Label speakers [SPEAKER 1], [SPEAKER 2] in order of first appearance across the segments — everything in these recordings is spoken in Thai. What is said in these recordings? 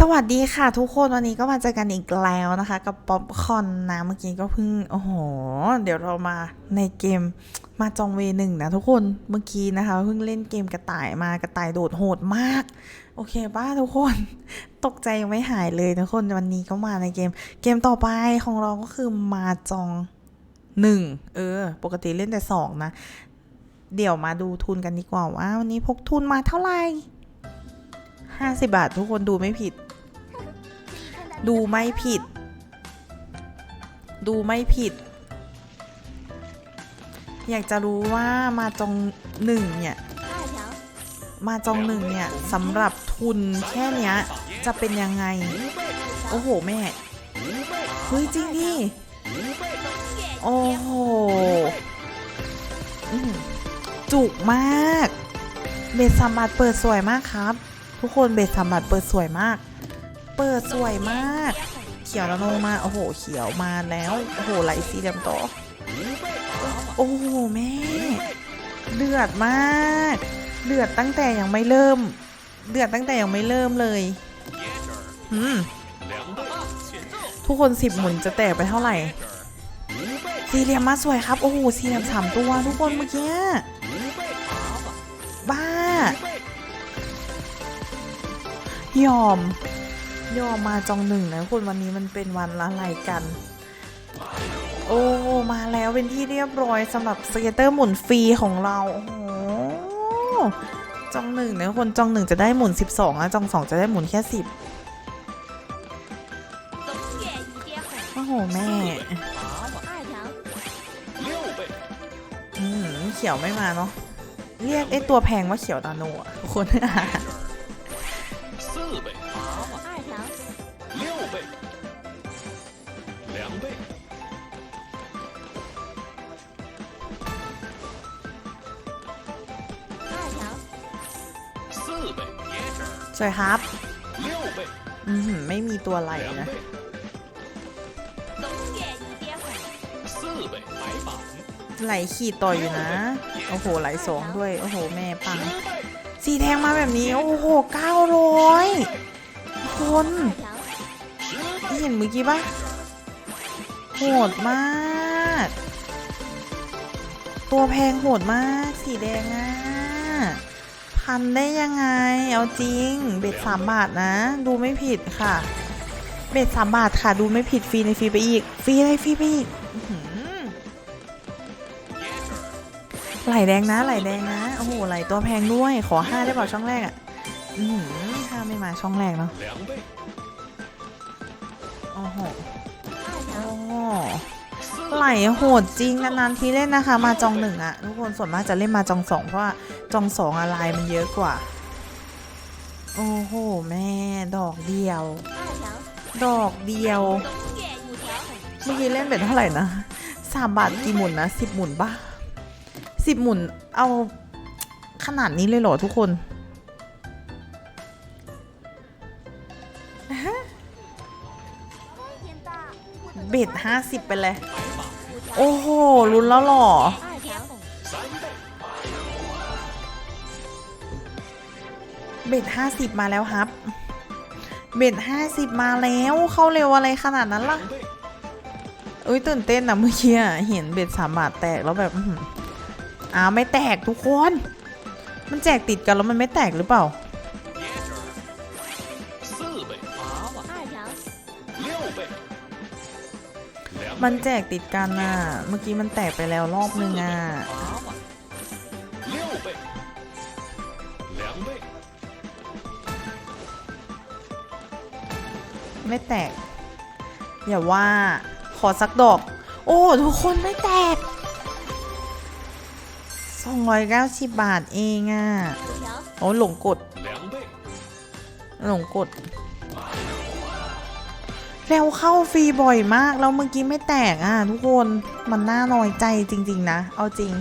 [SPEAKER 1] สวัสดีค่ะทุกคนวันนี้ก็มาเจอกันอีกแล้วนะคะ กับป๊อปคอนนะเมื่อกี้ก็เพิ่งโอ้โห เดี๋ยวเรามาในเกมมาจองเวหนึ่งนะทุกคนเมื่อกี้นะคะเพิ่งเล่นเกมกระต่ายมากระต่ายโดดโหดมาก โอเคป้าทุกคนตกใจยังไม่หายเลยทุกคนวันนี้ก็มาในเกม เกมต่อไปของเราก็คือมาจองหนึ่งเออ ปกติเล่นแต่สองนะ เดี๋ยวมาดูทุนกันดีกว่าว่าวันนี้พกทุนมาเท่าไหร่ห้าสิบาททุกคนดูไม่ผิด ดูไม่ผิด ดูไม่ผิด อยากจะรู้ว่ามาจองหนึ่งเนี่ยมาจองหนึ่งเนี่ยสำหรับทุนแค่เนี้ยจะเป็นยังไง โอ้โห แม่เฮ้ยจริงดิโอ้โหจุกมาก เบสสัมบัติเปิดสวยมากครับ ทุกคนเบสสัมบัติเปิดสวยมาก เปิดสวยมาก เขียวแล้วลงมา โอ้โห เขียวมาแล้ว โอ้โหไหลสีดำต่อ โอ้โห แม่เดือดมากเดือดตั้งแต่ยังไม่เริ่มเดือดตั้งแต่ยังไม่เริ่มเลยอืมทุกคนสิบหมุนจะแตกไปเท่าไหร่ สี่เหลี่ยมมาสวยครับ โอ้โห สี่เหลี่ยมสามตัว ทุกคนเมื่อกี้ บ้า ยอม ยอมาจองหนึ่งนะคุณวันนี้มันเป็นวันอะไรกัน โอ้มาแล้วเป็นที่เรียบร้อยสำหรับสเก็ตเตอร์หมุนฟรีของเราโอ้จองหนึ่งนะคนจองหนึ่งจะได้หมุน 12อะจองสองจะได้หมุนแค่ 10 โอ้โห แม่อืมเขียวไม่มาเนาะเรียกไอตัวแพงว่าเขียวนาโนอะทุกคน
[SPEAKER 2] 四
[SPEAKER 1] สวยครับ อืมไม่มีตัวอะไรนะไหลขี่ต่อยอยู่นะ โอ้โห ไหลสองด้วย โอ้โห แม่ปังสีแทงมาแบบนี้ โอ้โหเก้าร้อยคนเห็นเมื่อกี้ปะโหดมาก ตัวแพงโหดมาก สีแดงอะ พันได้ยังไง เอาจริง เบ็ดสามบาทนะ ดูไม่ผิดค่ะ เบ็ดสามบาทค่ะ ดูไม่ผิดฟรีในฟรีไปอีก ฟรีเลยฟรีไปอีกไหลแดงนะไหลแดงนะ โอ้โหไหลตัวแพงด้วย ขอห้าได้เปล่าช่องแรกอะ่ะอือหือห้าไม่มาช่องแรกเนาะ、โอ้โหโอ้ไหลโหดจริงนานๆทีเล่นนะคะ มาจองหนึ่งอะทุกคนส่วนมากจะเล่นมาจองสองเพราะว่า จองสองอะลายมันเยอะกว่า โอ้โห แม่ ดอกเดียว ดอกเดียว เมื่อกี้เล่นเป็นเท่าไหร่นะสามบาทกี่หมุนนะสิบหมุนปะสิบหมุนเอาขนาดนี้เลยเหรอทุกคนเบ็ดห้าสิบไปเลย โอ้โหลุ้นแล้วหรอ เบ็ดห้าสิบมาแล้วครับ เบ็ดห้าสิบมาแล้วเข้าเร็วอะไรขนาดนั้นล่ะเอ้ยตื่นเต้นนะเมื่อกี้เห็นเบ็ดสามบาทแตกแล้วแบบอ้าวไม่แตกทุกคน มันแจกติดกันแล้วมันไม่แตกหรือเปล่ามันแจกติดกันอะเมื่อกี้มันแตกไปแล้วรอบนึงอะ ไม่แตก อย่าว่าขอสักดอก โอ้ทุกคนไม่แตก 290 บาทเองอะ่ะโอ้หลงกด หลงกดเราวเข้าฟรีบ่อยมาก แล้วเมื่อกี้ไม่แตกอะทุกคนมันน่าน้อยใจจริง ๆ นะ เอาจริง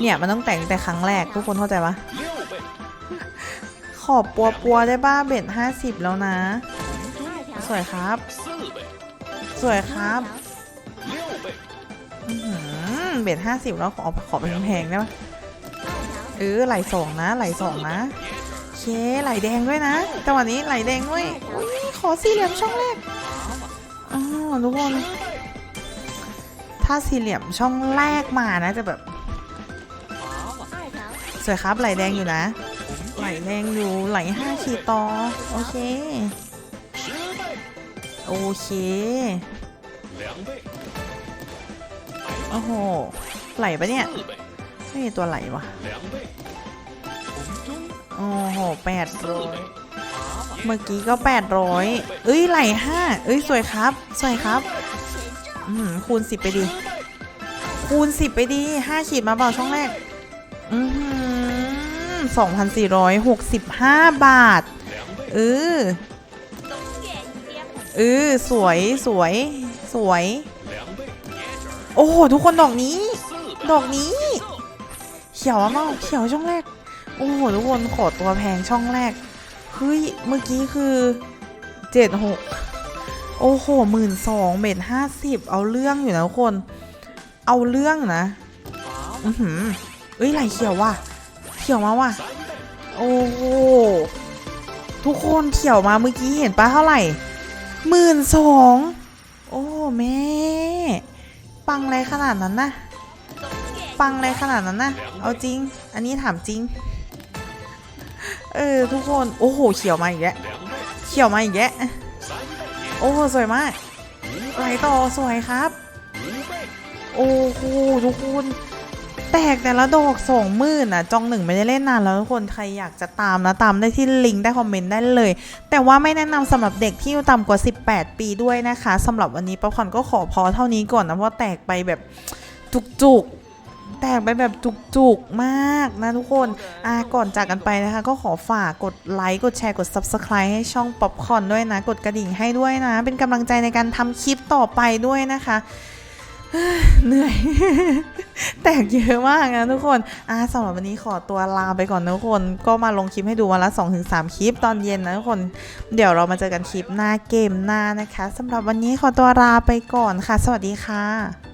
[SPEAKER 1] เนี่ย มันต้องแต่งแต่ครั้งแรกทุกคนเข้าใจปะ ขอบปัวปัวได้บ้าเบ็ดห้าสิบแล้วนะ สวยครับ สวยครับเบ็ดห้าสิบแล้วขอขอเป็นแพงได้ไหมเออไหลสองนะไหลสองนะเคไหลแดงด้วยนะจังหวะนี้ไหลแดงด้วยขอสี่เหลี่ยมช่องแรกอทุกคน ถ้าสี่เหลี่ยมช่องแรกมานะจะแบบ สวยครับไหลแดงอยู่นะ ไหลแรงอยู่ไหลห้าขีดต่อ โอเค โอเค โอ้โห ไหลปะเนี่ย ไม่มีตัวไหลวะโอ้โหแปดร้อยเมื่อกี้ก็แปดร้อยเอ้ยไหลห้าเอ้ยสวยครับ สวยครับ อืมคูณสิบไปดี คูณสิบไปดีห้าขีดมาเปล่าช่องแรก อืม 2,465 บาท เออเออสวยสวยสวย โอ้โห ทุกคนดอกนี้ ดอกนี้ เขียวมากเขียวช่องแรก โอ้โห ทุกคนขอตัวแพงช่องแรก เฮ้ย เมื่อกี้คือเจ็ดหกโอ้โหหมื่นสองเบ็ดห้าสิบเอาเรื่องอยู่นะทุกคน เอาเรื่องนะ อือหือเอ้ยไหลเขียวว่ะ เขียวมาว่ะ โอ้โหทุกคนเขียวมาเมื่อกี้เห็นปะเท่าไหร่หมื่นสองโอ้แม่ปังอะไรขนาดนั้นนะปังอะไรขนาดนั้นนะเอาจริง อันนี้ถามจริง เออทุกคนโอ้โหเขียวมาอีกแล้วเขียวมาอีกแล้วโอ้สวยมากไหลต่อสวยครับ โอ้โหทุกคน แตกแต่ละดอกสองหมื่นอะ จองหนึ่งไม่ได้เล่นนานแล้วทุกคนใครอยากจะตามนะตามได้ที่ลิงก์ได้คอมเมนต์ได้เลย แต่ว่าไม่แนะนำสำหรับเด็กที่อายุต่ำกว่า 18 ปีด้วยนะคะสำหรับวันนี้ป๊อปคอร์นก็ขอพอเท่านี้ก่อนนะเพราะแตกไปแบบจุกๆ แตกไปแบบจุกๆมากนะทุกคนอ่าก่อนจากกันไปนะคะ ก็ขอฝากกดไลค์กดแชร์กด Subscribe ให้ช่องป๊อปคอร์นด้วยนะ กดกระดิ่งให้ด้วยนะ เป็นกำลังใจในการทำคลิปต่อไปด้วยนะคะ เหนื่อย แตกเยอะมากนะทุกคนอ่าสำหรับวันนี้ขอตัวลาไปก่อนนะทุกคน ก็มาลงคลิปให้ดูวันละ 2-3 คลิปตอนเย็นนะทุกคน เดี๋ยวเรามาเจอกันคลิปหน้าเกมหน้านะคะสำหรับวันนี้ขอตัวลาไปก่อนค่ะ สวัสดีค่ะ